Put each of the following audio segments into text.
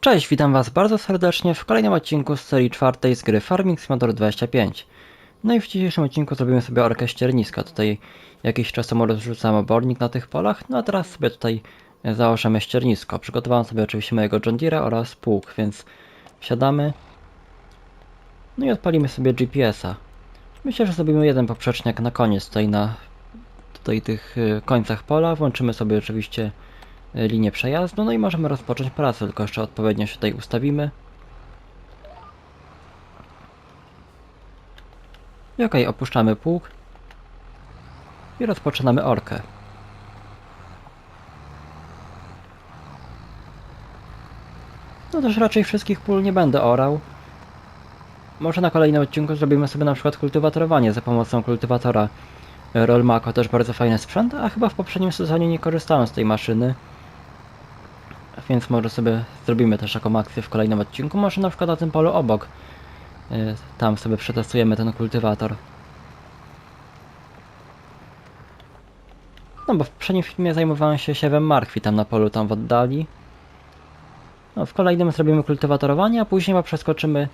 Cześć, witam Was bardzo serdecznie w kolejnym odcinku z serii czwartej z gry Farming Simulator 25. No i w dzisiejszym odcinku zrobimy sobie orkę ścierniska. Tutaj jakiś czas temu rozrzucałem obornik na tych polach, no a teraz sobie tutaj założymy ściernisko. Przygotowałem sobie oczywiście mojego John oraz pług, więc wsiadamy. No i odpalimy sobie GPS-a. Myślę, że zrobimy jeden poprzeczniak na koniec tutaj na tutaj tych y, końcach pola. Włączymy sobie oczywiście linię przejazdu, no i możemy rozpocząć pracę, tylko jeszcze odpowiednio się tutaj ustawimy. I okej, opuszczamy pług i rozpoczynamy orkę. No też raczej wszystkich pól nie będę orał. Może na kolejnym odcinku zrobimy sobie na przykład kultywatorowanie za pomocą kultywatora Rollmako, też bardzo fajny sprzęt, a chyba w poprzednim sezonie nie korzystałem z tej maszyny. Więc może sobie zrobimy też taką akcję w kolejnym odcinku, może na przykład na tym polu obok. Y, Tam sobie przetestujemy ten kultywator. No bo w poprzednim filmie zajmowałem się siewem markwi tam na polu, tam w oddali. No, w kolejnym zrobimy kultywatorowanie, a później chyba przeskoczymy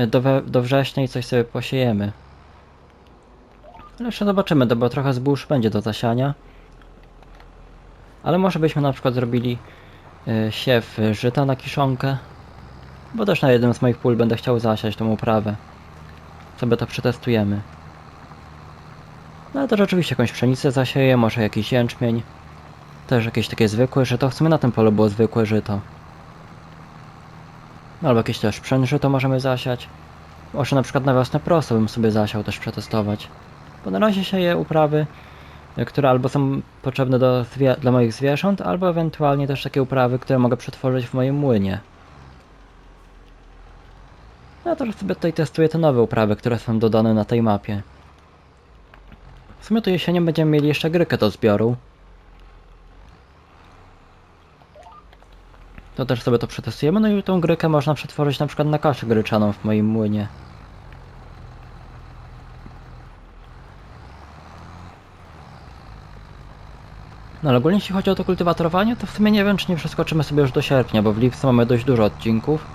y, do, we, do września i coś sobie posiejemy. Ale jeszcze zobaczymy, bo trochę zbóż będzie do zasiania. Ale może byśmy na przykład zrobili siew żyta na kiszonkę. Bo też na jednym z moich pól będę chciał zasiać tą uprawę. Sobie to przetestujemy. No ale też oczywiście jakąś pszenicę zasieję, może jakiś jęczmień. Też jakieś takie zwykłe żyto. W sumie na tym polu było zwykłe żyto. Albo jakieś też pszenżyto możemy zasiać. Może na przykład na wiosnę prosto bym sobie zasiał też przetestować. Bo na razie sieję uprawy, które albo są potrzebne do dla moich zwierząt, albo ewentualnie też takie uprawy, które mogę przetworzyć w moim młynie. Ja teraz sobie tutaj testuję te nowe uprawy, które są dodane na tej mapie. W sumie tu jesienią będziemy mieli jeszcze grykę do zbioru. To też sobie to przetestujemy, no i tą grykę można przetworzyć na przykład na kaszę gryczaną w moim młynie. No ale ogólnie jeśli chodzi o to kultywatorowanie, to w sumie nie wiem, czy nie przeskoczymy sobie już do sierpnia, bo w lipcu mamy dość dużo odcinków.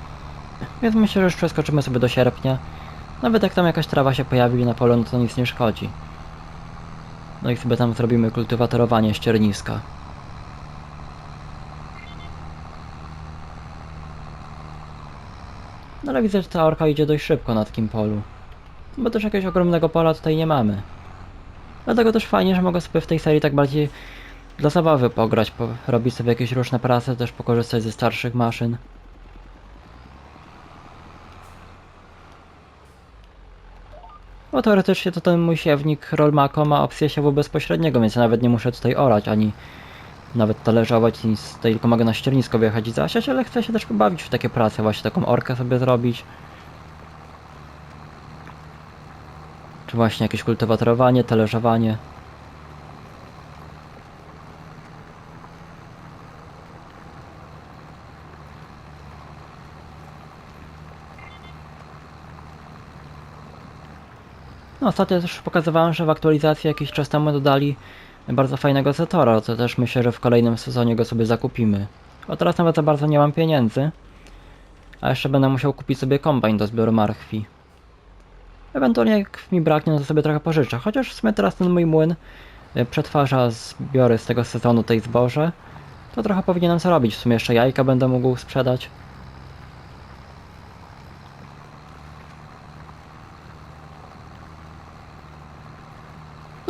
Więc myślę, że już przeskoczymy sobie do sierpnia. Nawet jak tam jakaś trawa się pojawi na polu, no to nic nie szkodzi. No i sobie tam zrobimy kultywatorowanie ścierniska. No ale widzę, że ta orka idzie dość szybko na takim polu. Bo też jakiegoś ogromnego pola tutaj nie mamy. Dlatego też fajnie, że mogę sobie w tej serii tak bardziej dla zabawy pograć, po, robić sobie jakieś różne prace, też pokorzystać ze starszych maszyn. Bo teoretycznie to ten mój siewnik Rollmako ma opcję siewu bezpośredniego, więc ja nawet nie muszę tutaj orać, ani nawet talerzować, nic, tylko mogę na ściernisko wjechać i zasiać, ale chcę się też pobawić w takie prace, właśnie taką orkę sobie zrobić. Czy właśnie jakieś kultywatorowanie, talerzowanie. No, ostatnio też pokazywałem, że w aktualizacji jakiś czas temu dodali bardzo fajnego Zetora, to też myślę, że w kolejnym sezonie go sobie zakupimy. Bo teraz nawet za bardzo nie mam pieniędzy. A jeszcze będę musiał kupić sobie kombajn do zbioru marchwi. Ewentualnie jak mi braknie, no to sobie trochę pożyczę. Chociaż w sumie teraz ten mój młyn y, przetwarza zbiory z tego sezonu tej zboże. To trochę powinienem zarobić. W sumie jeszcze jajka będę mógł sprzedać.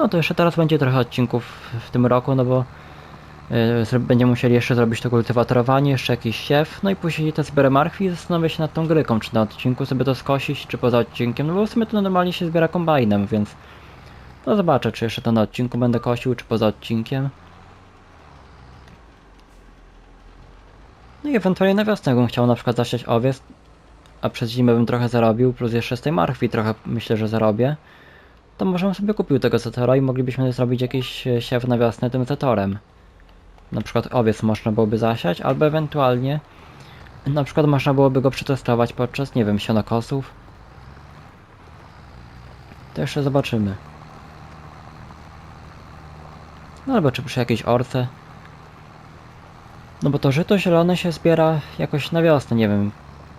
No to jeszcze teraz będzie trochę odcinków w tym roku, no bo zro- będziemy musieli jeszcze zrobić to kultywatorowanie, jeszcze jakiś siew, no i później te zbiory marchwi i zastanowię się nad tą gryką, czy na odcinku sobie to skosić, czy poza odcinkiem, no bo w sumie to normalnie się zbiera kombajnem, więc no zobaczę, czy jeszcze to na odcinku będę kosił, czy poza odcinkiem. No i ewentualnie na wiosnę bym chciał na przykład zasiać owiec, a przez zimę bym trochę zarobił, plus jeszcze z tej marchwi trochę myślę, że zarobię to może bym sobie kupił tego Zetora i moglibyśmy zrobić jakiś e, siew na wiosnę tym Zetorem. Na przykład owiec można byłoby zasiać, albo ewentualnie na przykład można byłoby go przetestować podczas, nie wiem, sianokosów. To jeszcze zobaczymy. No albo czy przy jakiejś orce. No bo to żyto zielone się zbiera jakoś na wiosnę, nie wiem,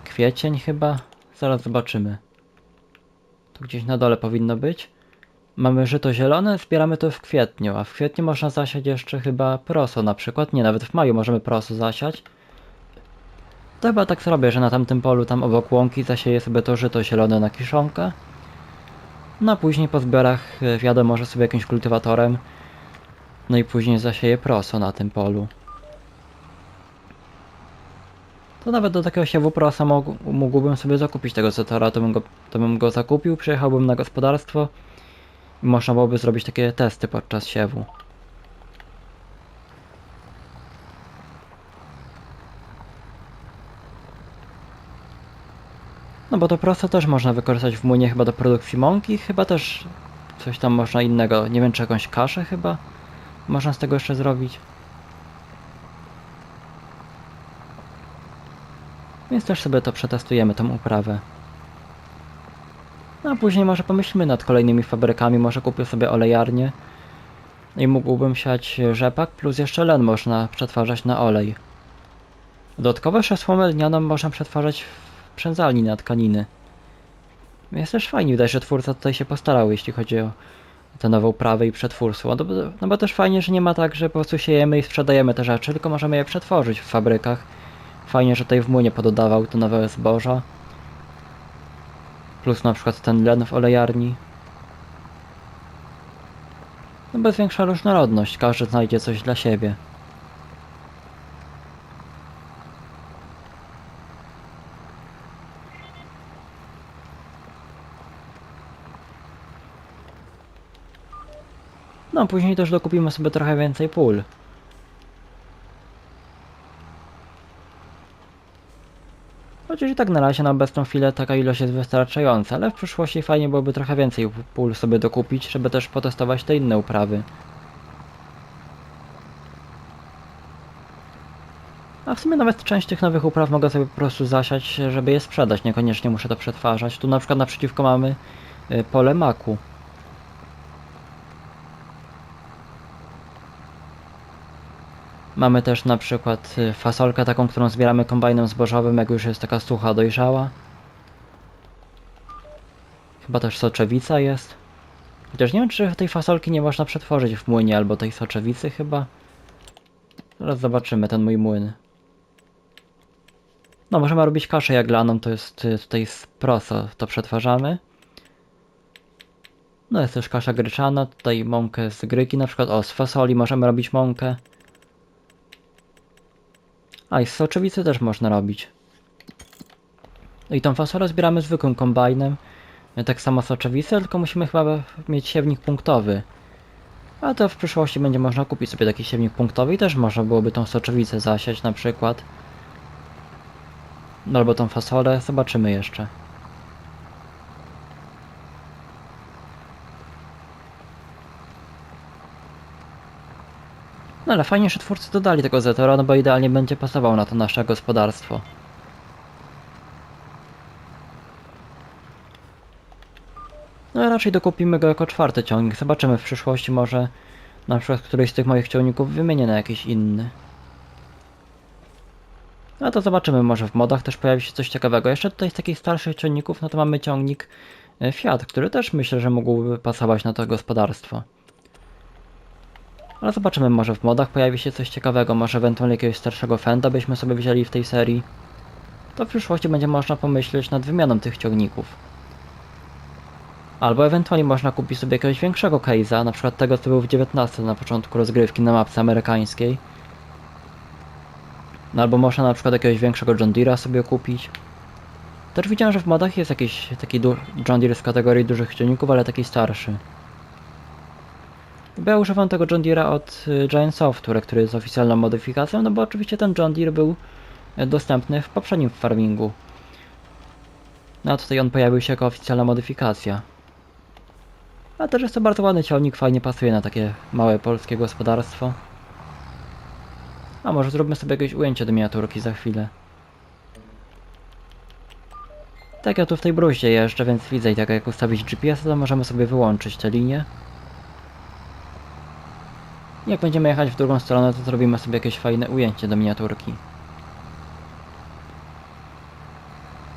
kwiecień chyba? Zaraz zobaczymy. Tu gdzieś na dole powinno być. Mamy żyto zielone, zbieramy to w kwietniu, a w kwietniu można zasiać jeszcze chyba proso na przykład. Nie, nawet w maju możemy proso zasiać. To chyba tak zrobię, że na tamtym polu, tam obok łąki zasieję sobie to żyto zielone na kiszonkę. No a później po zbiorach e, wiadomo, że sobie jakimś kultywatorem. No i później zasieję proso na tym polu. To nawet do takiego siewu prosa mógł, mógłbym sobie zakupić tego zetora, to bym, go, to bym go zakupił, przyjechałbym na gospodarstwo można byłoby zrobić takie testy podczas siewu. No bo to prosto też można wykorzystać w młynie chyba do produkcji mąki, chyba też coś tam można innego, nie wiem czy jakąś kaszę chyba można z tego jeszcze zrobić. Więc też sobie to przetestujemy, tą uprawę. No a później może pomyślimy nad kolejnymi fabrykami, może kupię sobie olejarnię i mógłbym siać rzepak, plus jeszcze len można przetwarzać na olej. Dodatkowo jeszcze słomę lnianą można przetwarzać w przędzalni na tkaniny. Jest też fajnie, widać, że twórca tutaj się postarał, jeśli chodzi o te nowe uprawy i przetwórstwo. No no bo też fajnie, że nie ma tak, że po prostu siejemy i sprzedajemy te rzeczy, tylko możemy je przetworzyć w fabrykach. Fajnie, że tutaj w młynie pododawał to nowe zboża. Plus na przykład ten len w olejarni. No bez większa różnorodność, każdy znajdzie coś dla siebie. No, później też dokupimy sobie trochę więcej pól. Chociaż i tak na razie na obecną chwilę taka ilość jest wystarczająca, ale w przyszłości fajnie byłoby trochę więcej pól sobie dokupić, żeby też potestować te inne uprawy. A w sumie nawet część tych nowych upraw mogę sobie po prostu zasiać, żeby je sprzedać, niekoniecznie muszę to przetwarzać. Tu na przykład naprzeciwko mamy y, pole maku. Mamy też na przykład y, fasolkę taką, którą zbieramy kombajnem zbożowym, jak już jest taka sucha, dojrzała. Chyba też soczewica jest. Chociaż nie wiem, czy tej fasolki nie można przetworzyć w młynie, albo tej soczewicy chyba. Zaraz zobaczymy ten mój młyn. No, możemy robić kaszę jaglaną, to jest y, tutaj z proso, to przetwarzamy. No jest też kasza gryczana, tutaj mąkę z gryki na przykład, o z fasoli możemy robić mąkę. A i z soczewicy też można robić. I tą fasolę zbieramy zwykłym kombajnem. Tak samo soczewicę, tylko musimy chyba mieć siewnik punktowy. A to w przyszłości będzie można kupić sobie taki siewnik punktowy i też można byłoby tą soczewicę zasiać na przykład. Albo tą fasolę, zobaczymy jeszcze. No ale fajnie, że twórcy dodali tego Zetora, no bo idealnie będzie pasował na to nasze gospodarstwo. No raczej dokupimy go jako czwarty ciągnik. Zobaczymy w przyszłości może na przykład któryś z tych moich ciągników wymienię na jakiś inny. No to zobaczymy, może w modach też pojawi się coś ciekawego. Jeszcze tutaj z takich starszych ciągników, no to mamy ciągnik e, Fiat, który też myślę, że mógłby pasować na to gospodarstwo. Ale zobaczymy, może w modach pojawi się coś ciekawego, może ewentualnie jakiegoś starszego Fenda byśmy sobie wzięli w tej serii. To w przyszłości będzie można pomyśleć nad wymianą tych ciągników. Albo ewentualnie można kupić sobie jakiegoś większego case'a, na przykład tego co był w 19 na początku rozgrywki na mapce amerykańskiej. No albo można na przykład jakiegoś większego John Deere'a sobie kupić. Też widziałem, że w modach jest jakiś taki John Deere z kategorii dużych ciągników, ale taki starszy. Bo ja używam tego John Deere'a od y, Giant Software, który jest oficjalną modyfikacją, no bo oczywiście ten John Deere był y, dostępny w poprzednim farmingu. No a tutaj on pojawił się jako oficjalna modyfikacja. A też jest to bardzo ładny ciągnik, fajnie pasuje na takie małe polskie gospodarstwo. A może zróbmy sobie jakieś ujęcie do miniaturki za chwilę. Tak, ja tu w tej bruździe jeżdżę, więc widzę i tak jak ustawić GPS, to możemy sobie wyłączyć te linie. Jak będziemy jechać w drugą stronę, to zrobimy sobie jakieś fajne ujęcie do miniaturki.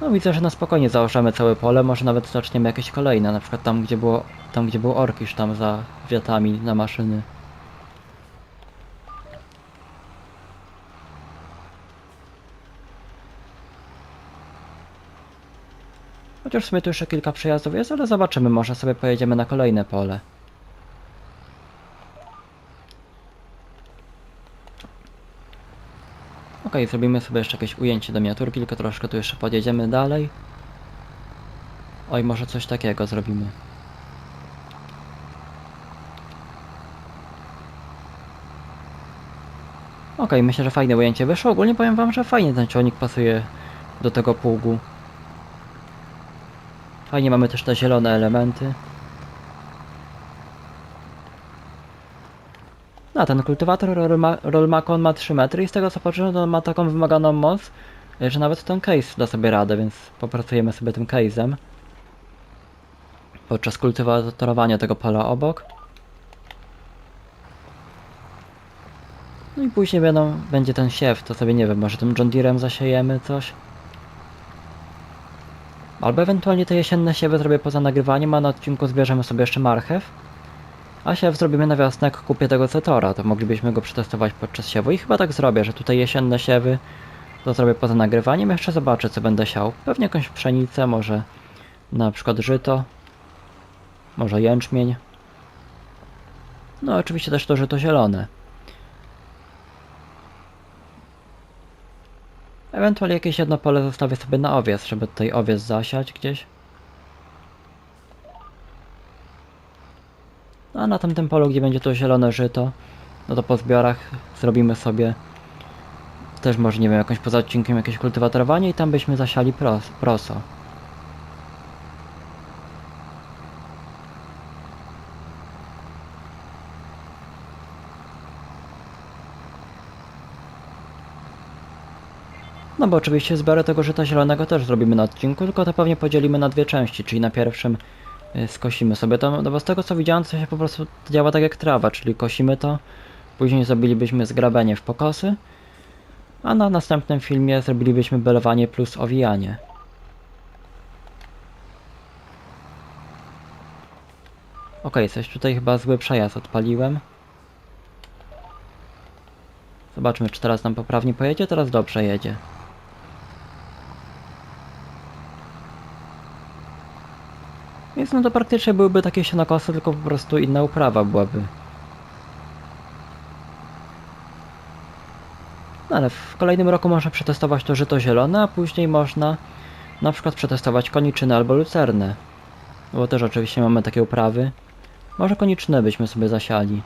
No widzę, że na spokojnie zaoszamy całe pole, może nawet zaczniemy jakieś kolejne, na przykład tam gdzie było, tam gdzie był orkisz, tam za wiatami na maszyny. Chociaż w sumie tu jeszcze kilka przejazdów jest, ale zobaczymy, może sobie pojedziemy na kolejne pole. Ok, zrobimy sobie jeszcze jakieś ujęcie do miniaturki, tylko troszkę tu jeszcze podjedziemy dalej. Oj, może coś takiego zrobimy. Ok, myślę, że fajne ujęcie wyszło. Ogólnie powiem wam, że fajnie ten ciągnik pasuje do tego pługu. Fajnie mamy też te zielone elementy. No, ten kultywator Rolma- Rolmacon ma 3 metry i z tego co patrzę, to ma taką wymaganą moc, że nawet ten case da sobie radę, więc popracujemy sobie tym case'em. Podczas kultywatorowania tego pola obok. No i później będą, będzie ten siew, to sobie nie wiem, może tym John Deerem zasiejemy coś. Albo ewentualnie te jesienne siewy zrobię poza nagrywaniem, a na odcinku zbierzemy sobie jeszcze marchew. A siew zrobimy na wiosnę, jak kupię tego Cetora, to moglibyśmy go przetestować podczas siewu i chyba tak zrobię, że tutaj jesienne siewy to zrobię poza nagrywaniem, jeszcze zobaczę co będę siał. Pewnie jakąś pszenicę, może na przykład żyto, może jęczmień. No oczywiście też to żyto zielone. Ewentualnie jakieś jedno pole zostawię sobie na owiec, żeby tutaj owiec zasiać gdzieś. A na tamtym polu, gdzie będzie to zielone żyto, no to po zbiorach zrobimy sobie też może, nie wiem, jakąś poza odcinkiem jakieś kultywatorowanie i tam byśmy zasiali pros, proso. No bo oczywiście zbiory tego żyta zielonego też zrobimy na odcinku, tylko to pewnie podzielimy na dwie części, czyli na pierwszym skosimy sobie to, no bo z tego co widziałem to się po prostu działa tak jak trawa, czyli kosimy to, później zrobilibyśmy zgrabenie w pokosy, a na następnym filmie zrobilibyśmy belowanie plus owijanie. Okej, coś tutaj chyba zły przejazd odpaliłem. Zobaczmy, czy teraz nam poprawnie pojedzie. Teraz dobrze jedzie. No to praktycznie byłyby takie sianokosy, tylko po prostu inna uprawa byłaby. No ale w kolejnym roku można przetestować to żyto zielone, a później można na przykład przetestować koniczynę albo lucernę. Bo też oczywiście mamy takie uprawy. Może koniczynę byśmy sobie zasiali.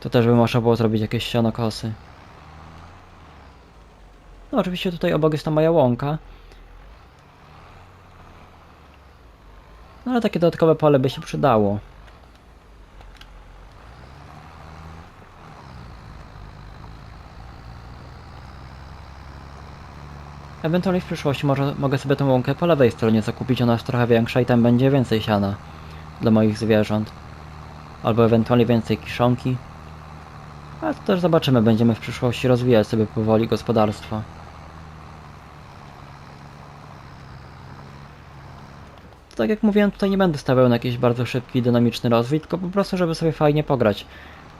To też by można było zrobić jakieś sianokosy. No oczywiście tutaj obok jest ta moja łąka. No ale takie dodatkowe pole by się przydało. Ewentualnie w przyszłości może mogę sobie tę łąkę po lewej stronie zakupić, ona jest trochę większa i tam będzie więcej siana dla moich zwierząt. Albo ewentualnie więcej kiszonki. Ale to też zobaczymy, będziemy w przyszłości rozwijać sobie powoli gospodarstwo. To tak jak mówiłem, tutaj nie będę stawiał na jakiś bardzo szybki, dynamiczny rozwój, tylko po prostu, żeby sobie fajnie pograć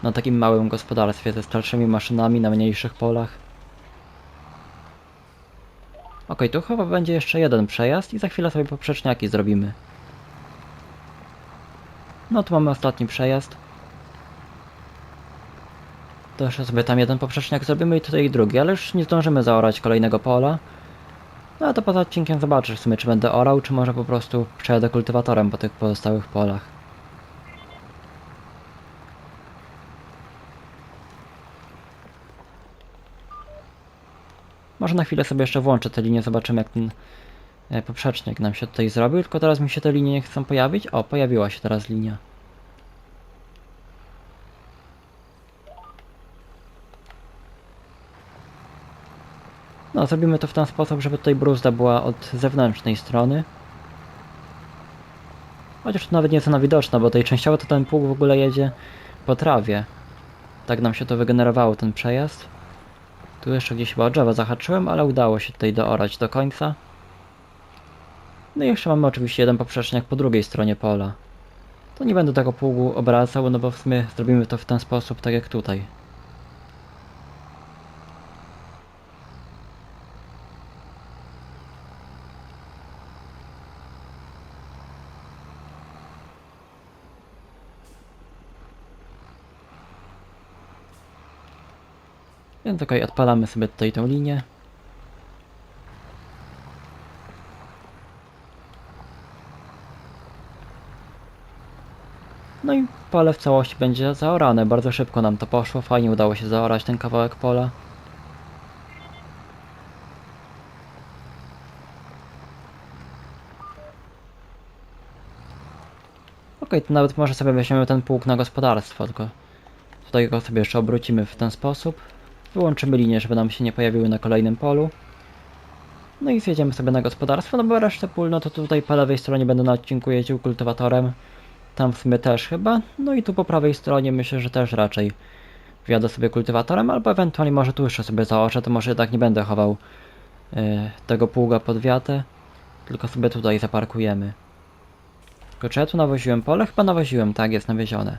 na takim małym gospodarstwie ze starszymi maszynami na mniejszych polach. Okej, tu chyba będzie jeszcze jeden przejazd i za chwilę sobie poprzeczniaki zrobimy. No tu mamy ostatni przejazd. To jeszcze sobie tam jeden poprzeczniak zrobimy i tutaj drugi, ale już nie zdążymy zaorać kolejnego pola. No to poza odcinkiem zobaczysz w sumie czy będę orał, czy może po prostu przejadę kultywatorem po tych pozostałych polach. Może na chwilę sobie jeszcze włączę tę linię, zobaczymy jak ten e, poprzecznik nam się tutaj zrobił, tylko teraz mi się te linie nie chcą pojawić. O, pojawiła się teraz linia. No, zrobimy to w ten sposób, żeby tutaj bruzda była od zewnętrznej strony. Chociaż to nawet nie jest ona widoczna, bo tutaj częściowo to ten pług w ogóle jedzie po trawie. Tak nam się to wygenerowało, ten przejazd. Tu jeszcze gdzieś chyba o drzewo zahaczyłem, ale udało się tutaj doorać do końca. No i jeszcze mamy oczywiście jeden poprzeczniak po drugiej stronie pola. To nie będę tego pługu obracał, no bo w sumie zrobimy to w ten sposób, tak jak tutaj. Więc okej, odpalamy sobie tutaj tę linię. No i pole w całości będzie zaorane. Bardzo szybko nam to poszło. Fajnie udało się zaorać ten kawałek pola. Okej, to nawet może sobie weźmiemy ten pług na gospodarstwo, tylko tutaj go sobie jeszcze obrócimy w ten sposób. Wyłączymy linię, żeby nam się nie pojawiły na kolejnym polu. No i zjedziemy sobie na gospodarstwo, no bo resztę pól, no to tutaj po lewej stronie będę na odcinku jeździł kultywatorem. Tam w sumie też chyba. No i tu po prawej stronie myślę, że też raczej wjadę sobie kultywatorem, albo ewentualnie może tu jeszcze sobie zaoczę, to może jednak nie będę chował e, tego pługa pod wiatę, tylko sobie tutaj zaparkujemy. Tylko czy ja tu nawoziłem pole? Chyba nawoziłem, tak, jest nawiezione.